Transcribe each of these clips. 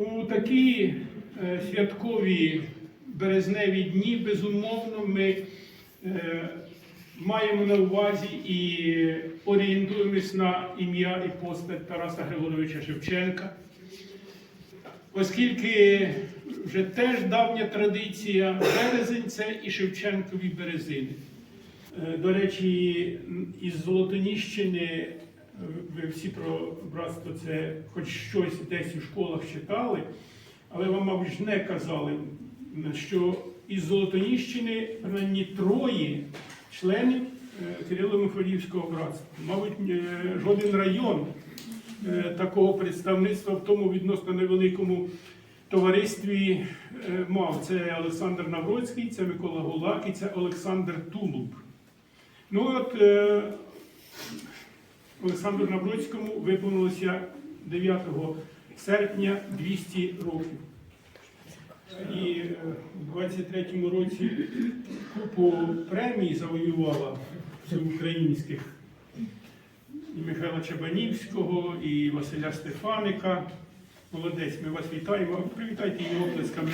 У такі е, святкові березневі дні, безумовно, ми е, маємо на увазі і орієнтуємось на ім'я і постать Тараса Григоровича Шевченка, оскільки вже теж давня традиція березень це і Шевченкові березини. Е, До речі, із Золотоніщини ви всі про братство це хоч щось десь у школах читали, але вам, мабуть, не казали, що із Золотоніщини принаймні троє членів е, Кирило-Мефодіївського братства. Мабуть, е, жоден район е, такого представництва в тому відносно невеликому товаристві мав. Це Олександр Навроцький, це Микола Гулак і це Олександр Тулуб. Ну от Олександру Навроцькому виповнилося 9 серпня 200 років. І е, в 23-му році купу премій завоювала всеукраїнських і Михайла Чабанівського, і Василя Стефаника. Молодець, ми вас вітаємо. Привітайте її оплесками.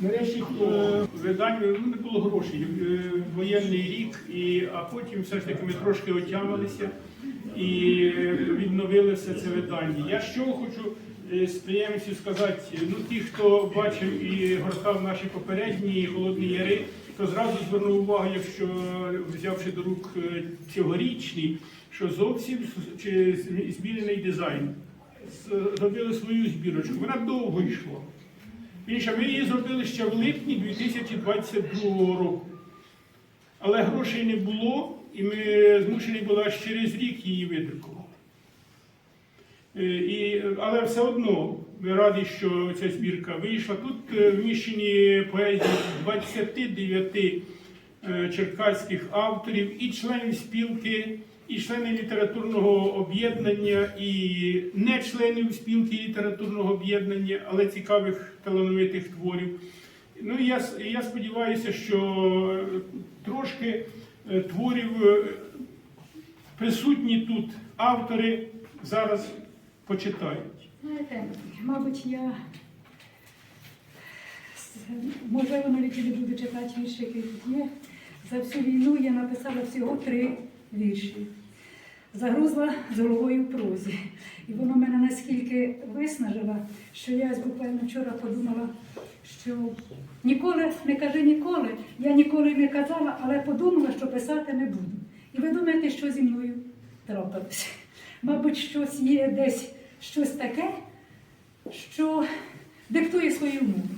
Нарешті е, видання ну, не було грошей. е, Воєнний рік, і, а потім все ж таки ми трошки отямилися і е, відновили все це видання. Я що хочу е, з приємністю сказати, ну ті, хто бачив і гортав наші попередні холодні яри, то зразу звернув увагу, якщо взявши до рук е, цьогорічний, що зовсім змінений дизайн. Зробили свою збірочку. Вона довго йшла. Більше ми її зробили ще в липні 2022 року. Але грошей не було, і ми змушені були аж через рік її видрукувати. Е, але все одно ми раді, що ця збірка вийшла. Тут е, вміщені поезії 29 е, черкаських авторів і членів спілки, і членів літературного об'єднання, і не членів спілки літературного об'єднання, але цікавих талановитих творів. Ну я, я сподіваюся, що е, трошки е, творів е, присутні тут автори зараз почитають. Знаєте, мабуть, я можливо навіть не буду читати вірші, які тут є. За всю війну я написала всього три вірші. Загрузла з головою прозі. І воно мене наскільки виснажило, що я буквально вчора подумала, що ніколи не кажи ніколи, я ніколи не казала, але подумала, що писати не буду. І ви думаєте, що зі мною трапилося? Мабуть, щось є десь щось таке, що диктує свою мову.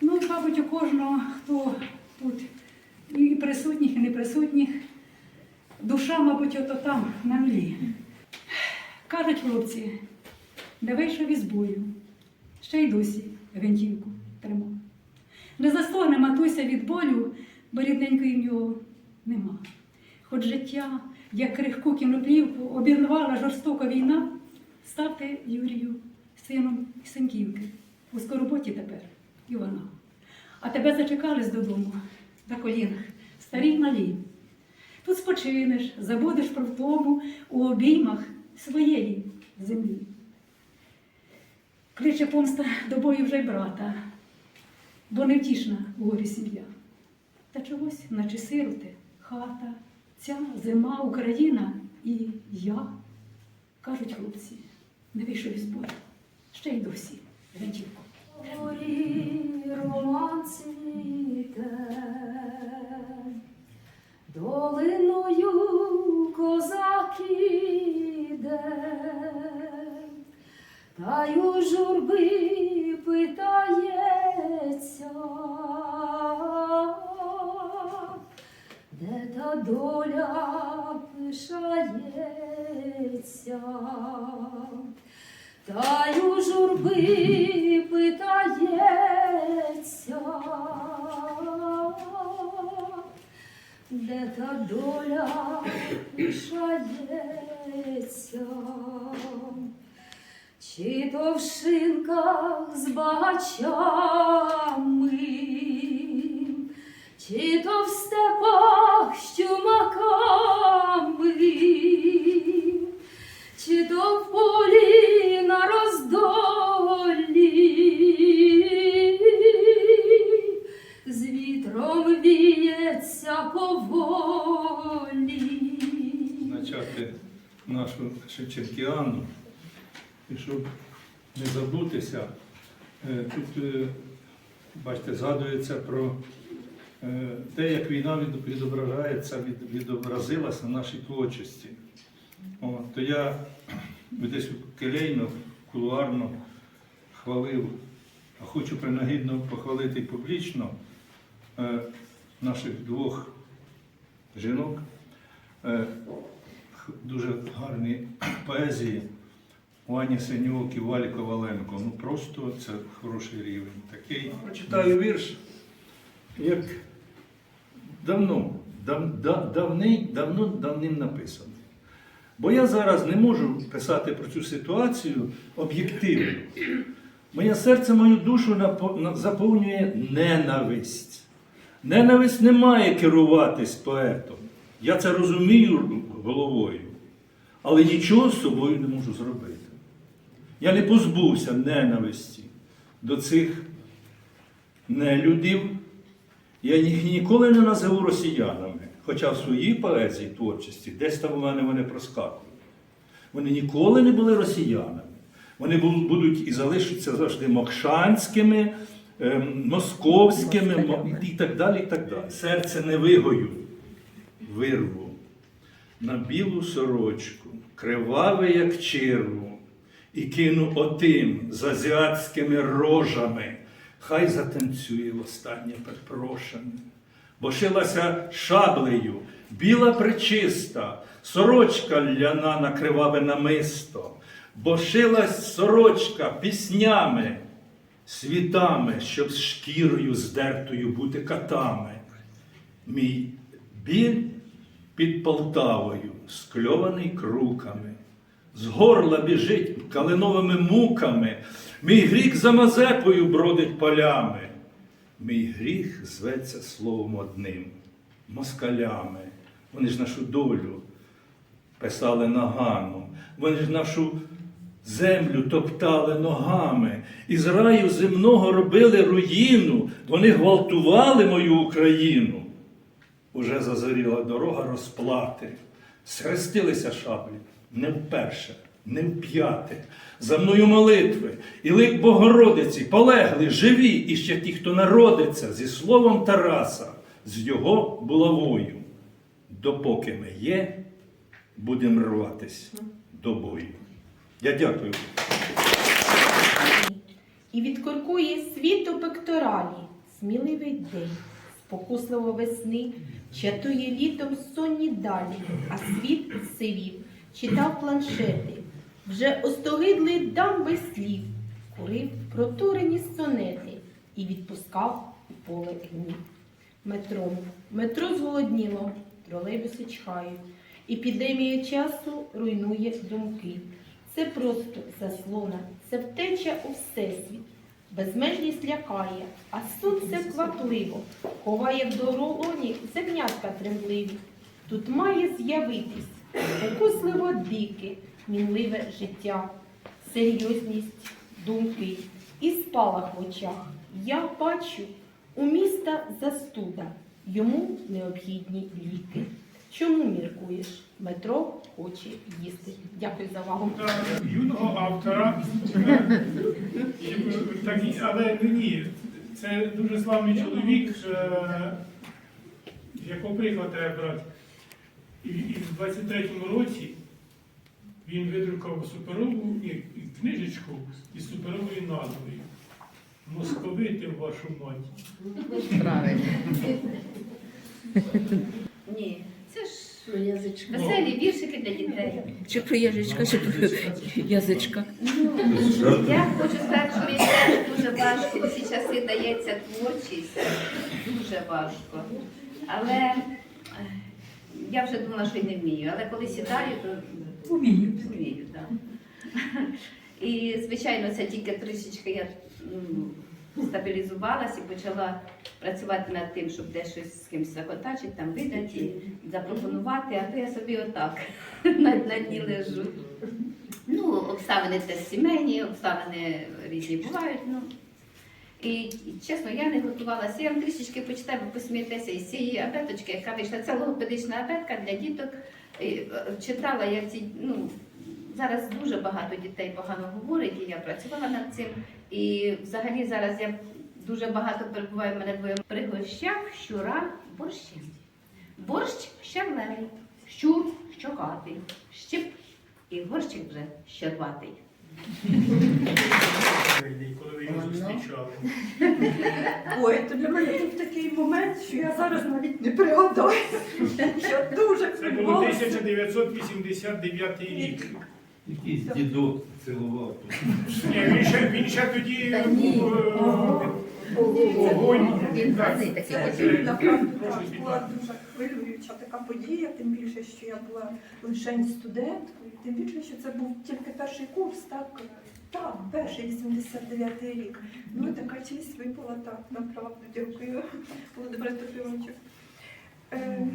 Ну, мабуть, у кожного, хто тут і присутніх, і неприсутніх, душа, мабуть, ото там, на млі. Кажуть хлопці, не вийшов із бою, ще й досі гвинтівку тримав. Не застогне матуся від болю, бо рідненької в нього нема. Хоч життя, як крихку кіноплівку, обірвала жорстока війна, ставте Юрію сином Синківки. У скороботі тепер і вона. А тебе зачекались додому на колінах, старі й малі. Тут спочинеш, забудеш про втому у обіймах своєї землі. Кличе помста до бою вже й брата, бо невтішна в горі сім'я. Та чогось, наче сироти, хата, ця зима, Україна і я. Кажуть хлопці, не вийшов із бою, ще й досі гвинтівку. Горі роман долиною козак іде, та й у журби питається, де та доля пишається. Та й у журби питається, де та доля лишається, чи то в шинках з багачами, чи то в степах з чумаками, чи то в полі на роздолі. Шевченкіану. І щоб не забутися, е, тут, е, бачите, згадується про е, те, як війна відображається, відобразилася в нашій творчості. О, то я десь келейно, кулуарно хвалив, а хочу принагідно похвалити публічно наших двох жінок. Дуже гарні поезії у Ані Синюк і Валі Коваленко. Ну просто це хороший рівень. Такий. Прочитаю вірш, як давно, дав, да- давний, давно давним написаний. Бо я зараз не можу писати про цю ситуацію об'єктивно. Моє серце, мою душу заповнює ненависть. Ненависть не має керуватись поетом. Я це розумію головою, але нічого з собою не можу зробити. Я не позбувся ненависті до цих нелюдів. Я їх ніколи не називу росіянами, хоча в своїй поезії творчості десь там у мене вони проскакують. Вони ніколи не були росіянами. Вони будуть і залишаться завжди мокшанськими, ем, московськими і так далі. і так далі. Серце не вигою, вирву на білу сорочку, криваве, як черву, і кину отим з азіатськими рожами. Хай затанцює востаннє перепрошене. Бо шилася шаблею, біла причиста, сорочка ляна на криваве намисто, бо шилась сорочка піснями, світами, щоб з шкірою здертою бути катами. Мій біль під Полтавою, скльований круками, з горла біжить калиновими муками, мій гріх за Мазепою бродить полями. Мій гріх зветься словом одним москалями. Вони ж нашу долю писали наганом, вони ж нашу землю топтали ногами, із раю земного робили руїну, вони гвалтували мою Україну. Уже зазоріла дорога розплати. Схрестилися шаблі не вперше, не вп'яте. За мною молитви, і лик Богородиці, полегли, живі, і ще ті, хто народиться зі словом Тараса, з його булавою. Допоки ми є, будемо рватись до бою. Я дякую. І відкоркує світ у пекторалі, сміливий день, спокусливо весни, чатує літом сонні далі, а світ сивів, читав планшети, вже остогидлий дам без слів, курив протурені сонети і відпускав у поле гнів. Метро, метро зголодніло, тролейбуси чхають, епідемія часу руйнує думки. Це просто заслона, це втеча у всесвіт. Безмежність лякає, а сонце квапливо, ховає в долоні зернятка трембливі. Тут має з'явитись покусливо дике, мінливе життя, серйозність думки і спалах в очах. Я бачу у міста застуда, йому необхідні ліки. Чому міркуєш? Метро хоче їсти. Дякую за увагу. Юного автора. е, Так, але ні, це дуже славний чоловік, е, якого приклад треба брати. І, і в 23-му році він видрукав суперову ні, книжечку із суперовою назвою. Московити в вашу мать. Правильно. Про язичка. веселі віршики для дітей. Чи про язичка, чи про язичка. Я хочу сказати, що мені теж дуже важко. В ці часи дається творчість, дуже важко. Але е, я вже думала, що й не вмію. Але коли сідаю, то Умію. вмію, так. І, звичайно, це тільки трішечки я м, стабілізувалася і почала працювати над тим, щоб десь щось з кимось закотачити, там видати, запропонувати, а то я собі отак на, на дні лежу. Ну, обставини це сімейні, обставини різні бувають. Ну. І, і чесно, я не готувалася. Я вам трішечки почитаю, ви посмієтеся із цієї абеточки, яка вийшла. Це логопедична абетка для діток І, е, читала я ці, ну, зараз дуже багато дітей погано говорить, і я працювала над цим. І взагалі зараз я дуже багато перебуваю в мене двоє пригощав щура борщем. Борщ щавлевий, щур щокатий, щип і горщик вже щербатий. Коли ви його зустрічали. Ой, то для мене був такий момент, що я зараз навіть не пригадаю. Я дуже Це було хвилювалася. 1989 рік. Якийсь дідок цілував. Ні, він ще, він ще тоді Та ні. був е. Він такий. Це направду була дуже хвилююча така подія, тим більше, що я була лише студенткою, тим більше, що це був тільки перший курс, так? Так, перший 89 рік. Ну, така честь випала так, направду. Дякую, Володимире Петровичу. Е,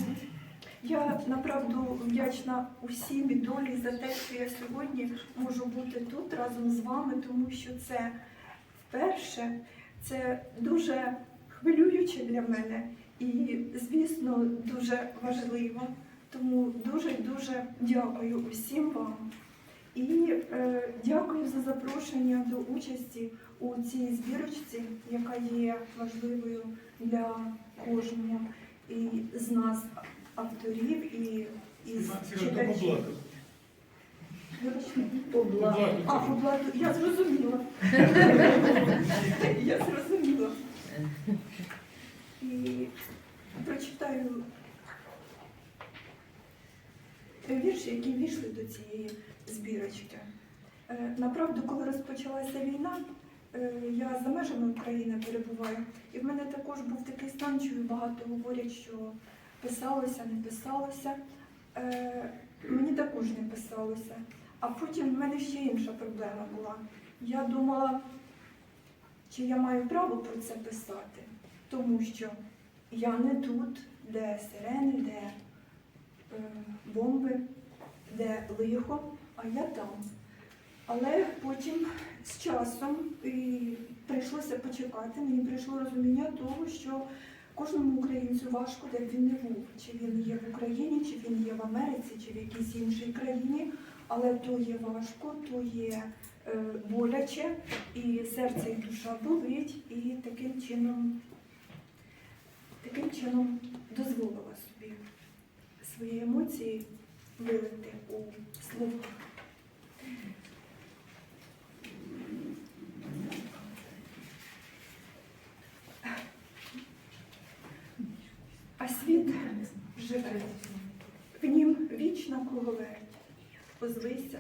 я направду вдячна усім і долі за те, що я сьогодні можу бути тут разом з вами, тому що це вперше, це дуже хвилююче для мене і, звісно, дуже важливо. Тому дуже дуже дякую усім вам. І е, дякую за запрошення до участі у цій збірочці, яка є важливою для кожного і з нас, авторів, і із Це читачів. Поблака. А, Поблаку, я зрозуміла. я зрозуміла. І прочитаю вірші, які війшли до цієї збірочки. Е, Направду, коли розпочалася війна, е, я за межами України перебуваю, і в мене також був такий стан, що багато говорять, що писалося, не писалося. Е, Мені також не писалося. А потім в мене ще інша проблема була. Я думала, чи я маю право про це писати, тому що я не тут, де сирени, де е, бомби, де лихо, а я там. Але потім з часом і прийшлося почекати, мені прийшло розуміння того, що кожному українцю важко, де б він не був. Чи він є в Україні, чи він є в Америці, чи в якійсь іншій країні. Але то є важко, то є е, боляче, і серце і душа болить, і таким чином, таким чином дозволила собі свої емоції вилити у слова. А світ живе, в нім вічна круговерть. Озвися,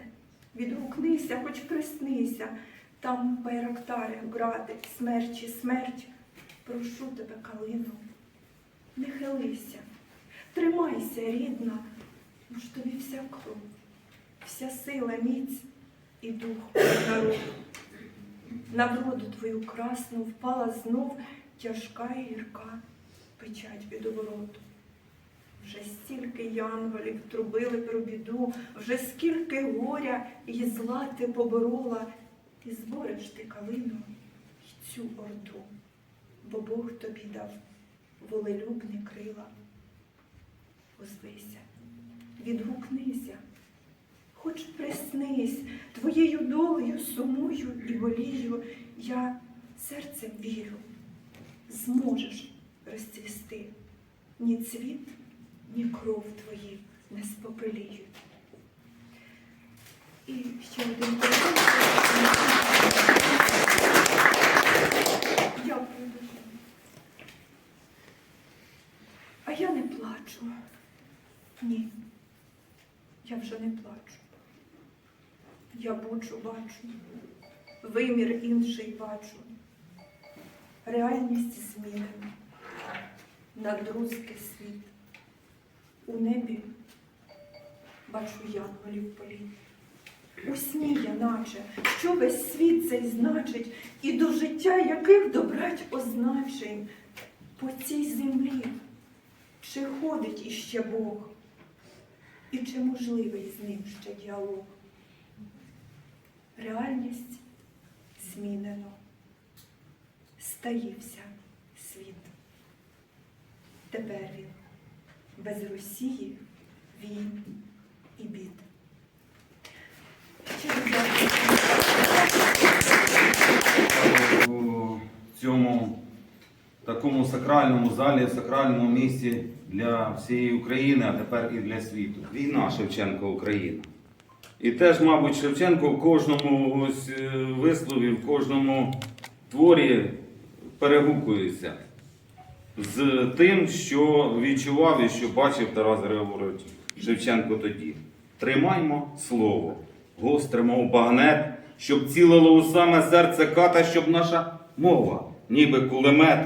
відгукнися, хоч приснися, там байрактари, гради, смерчі, смерть. Прошу тебе, калину, не хилися, тримайся, рідна, ж тобі вся кров, вся сила, міць і дух народу. На вроду твою красну впала знов тяжка і гірка печать від обороту. Вже стільки янголів трубили про біду, вже скільки горя і зла ти поборола, і збореш ти калину й цю орду, бо Бог тобі дав волелюбні крила. Озвися, відгукнися, хоч приснись, твоєю долею сумую і болію, я серцем вірю, зможеш розцвісти ні цвіт, ні кров твої не спопеліють. І ще один поезій. Дякую дуже. А я не плачу. Ні. Я вже не плачу. Я бучу бачу. Вимір інший бачу. Реальність змінена. Надрузки світ. У небі бачу янголів політ. У сні я наче, що весь світ цей значить, і до життя яких добрать означень по цій землі, чи ходить іще Бог, і чи можливий з ним ще діалог. Реальність змінено, стаївся. Тепер він без Росії війн і бід. У цьому такому сакральному залі, сакральному місці для всієї України, а тепер і для світу. Війна Шевченко Україна. І теж, мабуть, Шевченко в кожному ось е, вислові, в кожному творі перегукується з тим, що відчував і що бачив Тарас Григорович Шевченко тоді. Тримаймо слово, гостре, мов багнет, щоб цілило у саме серце ката, щоб наша мова, ніби кулемет,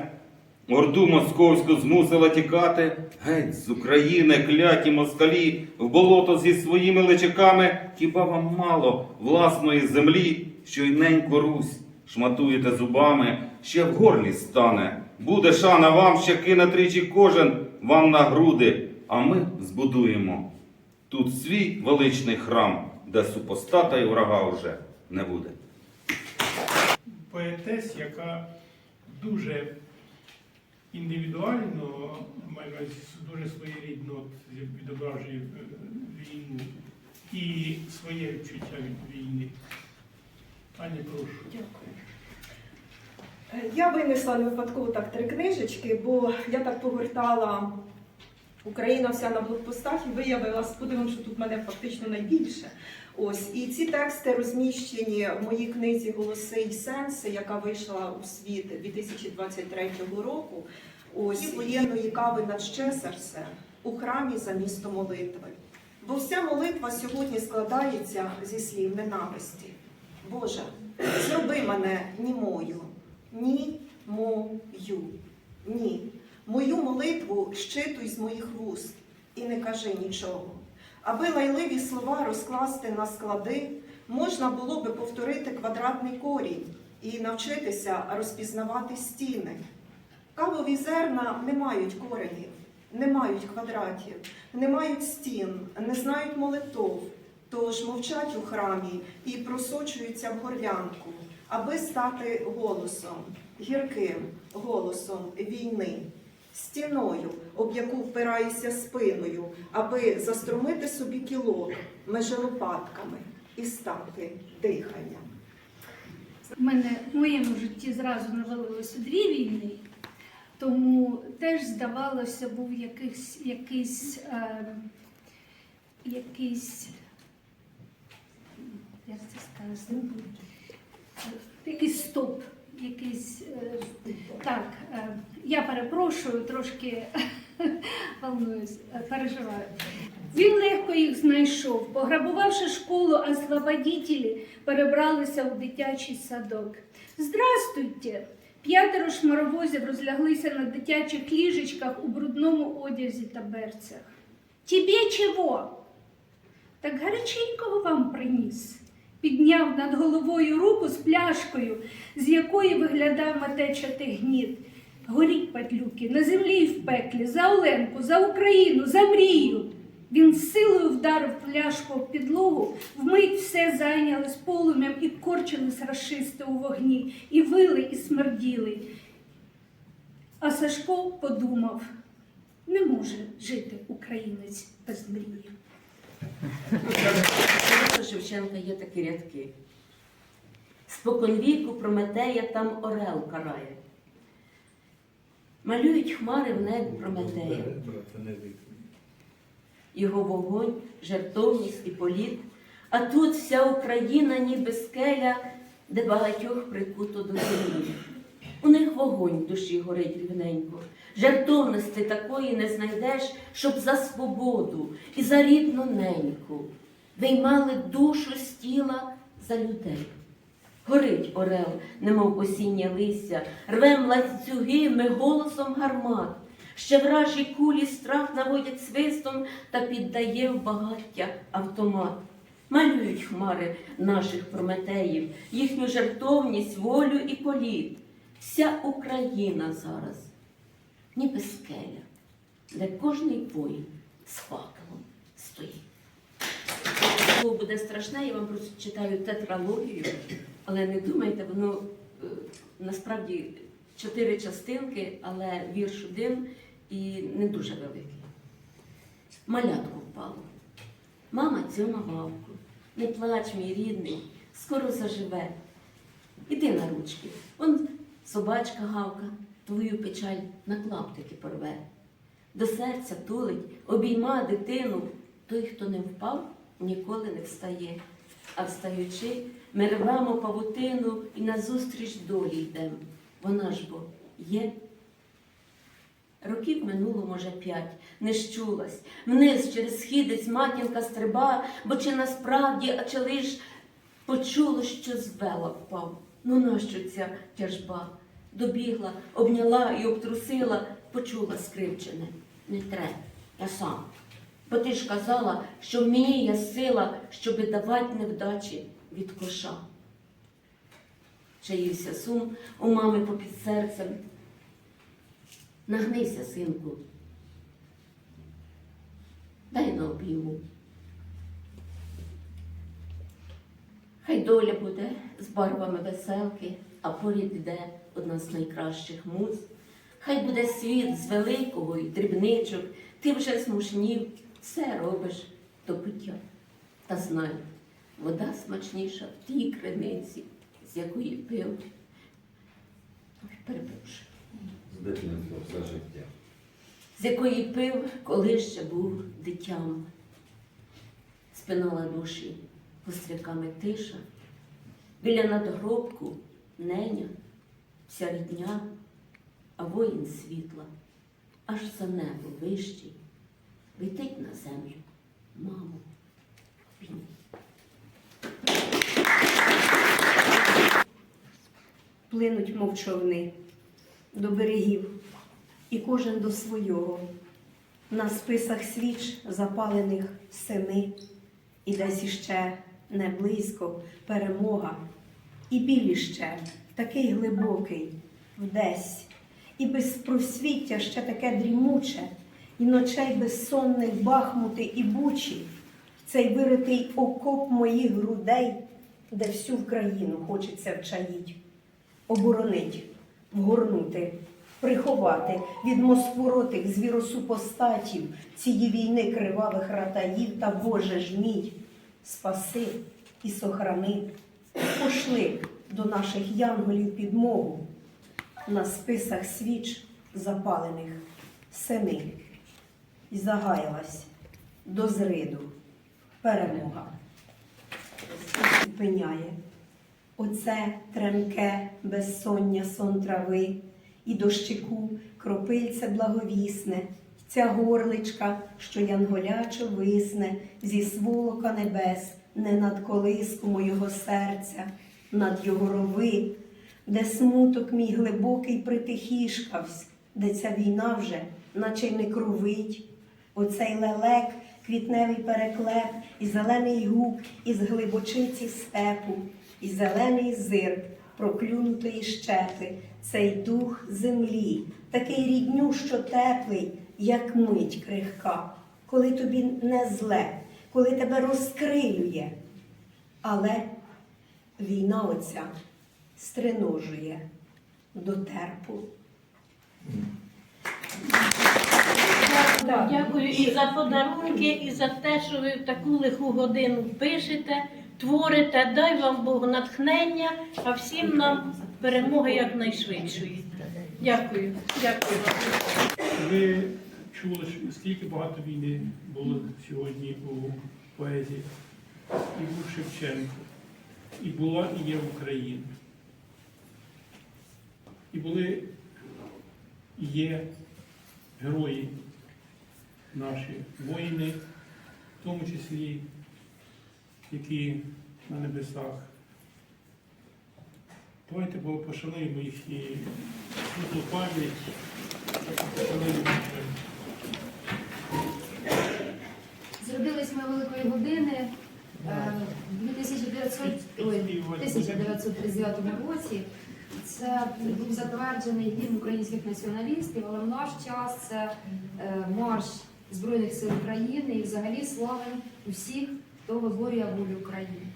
орду московську змусила тікати, геть з України, кляті москалі, в болото зі своїми личаками, хіба вам мало власної землі, що й неньку Русь шматуєте зубами, ще в горлі стане. Буде шана вам, ще кине тричі кожен вам на груди, а ми збудуємо тут свій величний храм, де супостата і врага вже не буде. поетес, яка дуже індивідуально, дуже своєрідно відображує е, війну і своє відчуття від війни. Ані, прошу. Е, Я винесла не випадково так три книжечки, бо я так погортала Україна вся на блокпостах і виявила з подивом, що тут мене фактично найбільше. Ось і ці тексти розміщені в моїй книзі Голоси і сенси, яка вийшла у світ 2023 року. Ось воєнної кави над Щесарсе у храмі за місто молитви. Бо вся молитва сьогодні складається зі слів ненависті. Боже, зроби мене німою, ні мою, ні. Мою молитву щитуй з моїх вуст і не кажи нічого. Аби лайливі слова розкласти на склади, можна було би повторити квадратний корінь і навчитися розпізнавати стіни. Кавові зерна не мають коренів, не мають квадратів, не мають стін, не знають молитов, тож мовчать у храмі і просочуються в горлянку, аби стати голосом, гірким голосом війни, стіною, об яку впираєшся спиною, аби застромити собі кілок межи лопатками і стати диханням. У мене в моєму житті зразу навалилося дві війни, тому теж здавалося, був якийсь, якийсь, е, якийсь як це сказати, якийсь стоп, якийсь е, так. е, Я перепрошую, трошки волнуюсь, е, переживаю. Він легко їх знайшов. Пограбувавши школу, освободітелі перебралися у дитячий садок. Здрастуйте! П'ятеро шмаровозів розляглися на дитячих ліжечках у брудному одязі та берцях. Тебе чого? Так гаряченького вам приніс. Підняв над головою руку з пляшкою, з якої виглядав матечатий гніт. Горіть, падлюки, на землі і в пеклі, за Оленку, за Україну, за мрію. Він з силою вдарив пляшку в підлогу, вмить все зайнялось полум'ям і корчились рашисти у вогні, і вили, і смерділи. А Сашко подумав, не може жити українець без мрії. У Шевченка є такі рядки. Споконвіку Прометея там орел карає. Малюють хмари в небі Прометея. Його вогонь, жертовність і політ. А тут вся Україна, ніби скеля, де багатьох прикуто до землі. У них вогонь в душі горить рівненько. Жертовності такої не знайдеш, щоб за свободу і за рідну неньку виймали душу з тіла за людей. Горить орел, немов осіннє листя, рвем ланцюги ми голосом гармат. Ще вражі кулі страх наводять свистом та піддає в багаття автомат. Малюють хмари наших прометеїв, їхню жертовність, волю і політ. Вся Україна зараз, ніби скеля, де кожний воїн з факелом стоїть. Слово буде страшне, я вам прочитаю тетралогію, але не думайте, воно е, насправді чотири частинки, але вірш один і не дуже великий. Малятко впало. Мама цьому мавку. Не плач, мій рідний, скоро заживе. Іди на ручки. Он собачка гавка, твою печаль на клаптики порве. До серця тулить, обійма дитину. Той, хто не впав, ніколи не встає. А встаючи, ми рвемо павутину і назустріч долі йдем. Вона ж бо є. Років минуло, може, п'ять, не щулась. Вниз через східець матінка стриба, бо чи насправді, а чи лиш почуло, що з вела впав. Ну нащо ця тяжба? Добігла, обняла і обтрусила, почула скривчене. Не тре, я сам. Бо ти ж казала, що в мені є сила, щоби давати невдачі від коша. Чаївся сум у мами попід серцем. Нагнися, синку. Дай на обійму. Хай доля буде з барвами веселки, а поряд іде одна з найкращих муз. Хай буде світ з великого і дрібничок, ти вже змушнів, все робиш до пиття. Та знай, вода смачніша в тій криниці, з якої пив. Перепрошую. З дитинства все життя. з якої пив, коли ще був дитям. Спинала душі гостряками тиша, біля надгробку неня, вся рідня, а воїн світла, аж за небо вищий, летить на землю, обійми. плинуть мов човни до берегів, і кожен до свого. На списах свіч запалених семи, і десь іще не близько перемога, і біль іще такий глибокий, вдесь, і без просвіття ще таке дрімуче, і ночей безсонних бахмути і бучі, цей виритий окоп моїх грудей, де всю Вкраїну хочеться вчаїть. Оборонить, вгорнути, приховати від мосфоротих звіросупостатів цієї війни кривавих ратаїв та Боже ж мій, спаси і сохрани, пошли до наших янголів підмогу на списах свіч запалених семи, і загаялась до зриду перемога. Зупиняє. Оце тремке безсоння сон трави, і дощику кропильце благовісне, ця горличка, що янголячо висне зі сволока небес, не над колиску мого серця, над його рови, де смуток мій глибокий притихішкавсь, де ця війна вже, наче й не кровить. Оцей лелек, квітневий переклеп, і зелений губ із глибочиці степу, і зелений зир проклюнутої щепи, цей дух землі, такий рідню, що теплий, як мить крихка, коли тобі не зле, коли тебе розкрилює. Але війна оця стриножує до терпу. Дякую і за подарунки, і за те, що ви в таку лиху годину пишете, творите. Дай вам Бог натхнення, а всім нам перемоги якнайшвидшої. Дякую. Дякую вам. Чули, скільки багато війни було сьогодні у поезії. І був Шевченко, і була і є Україна. І були і є герої наші воїни, в тому числі, які на небесах. Давайте пошануємо світлу пам'ять, пошануємо їх. Ми великої години е, в 1939 році. Це був затверджений гімн українських націоналістів, але в наш час це е, марш Збройних сил України і взагалі славим усіх, хто виборює волю України.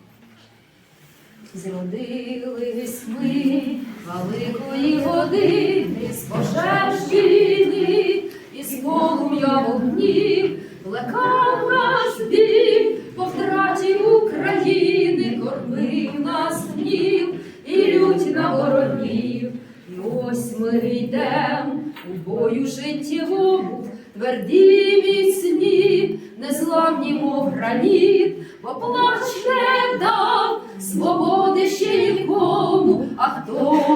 Зродились ми великої години, з пожеж війни, із полум'я вогнів, плекав наш біль, по втраті України, кормив нас гнів і лють на ворогів. І ось ми йдемо. бою життєвому, тверді міцні, незламні, мов граніт, бо плач не дав свободи ще нікому, а хто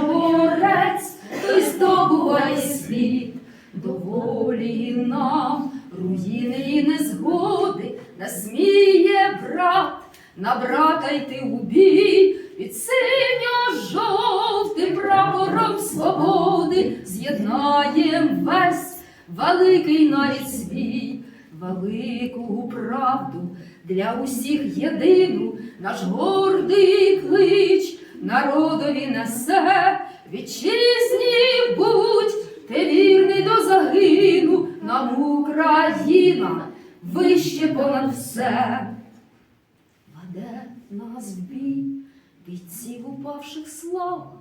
борець, той здобуває світ. Доволі нам руїни і незгоди, насміє брат, на брата йти у бій, під синьо-жовтим прапором свободи з'єднаєм весь великий нарід свій, велику правду для усіх єдину, наш гордий клич народові несе, вітчизні будь, ти вірний до загину, нам Україна вище понад все. Веде нас в бій, бійців упавших слава,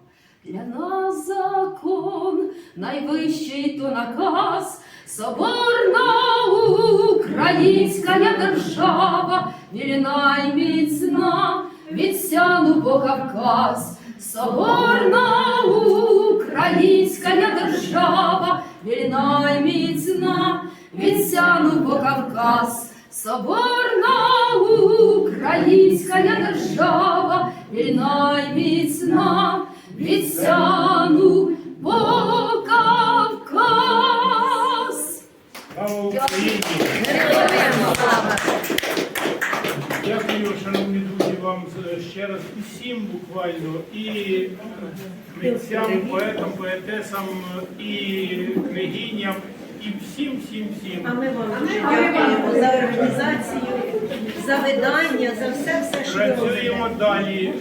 для нас закон, найвищий то наказ, соборна українська держава, вільна й міцна, від сяну по Кавказ. Соборна українська держава, вільна й міцна, від сяну по Кавказ. Соборна українська держава, вільна й міцна, від сяну по Кавказ. Слава Україні! Дякую, ще раз усім буквально і митцям, поетам, поетесам, і княгиням, і всім, всім, всім. А ми вам дуже дякуємо за організацію, за видання, за все, все, що ви робите. Працюємо далі.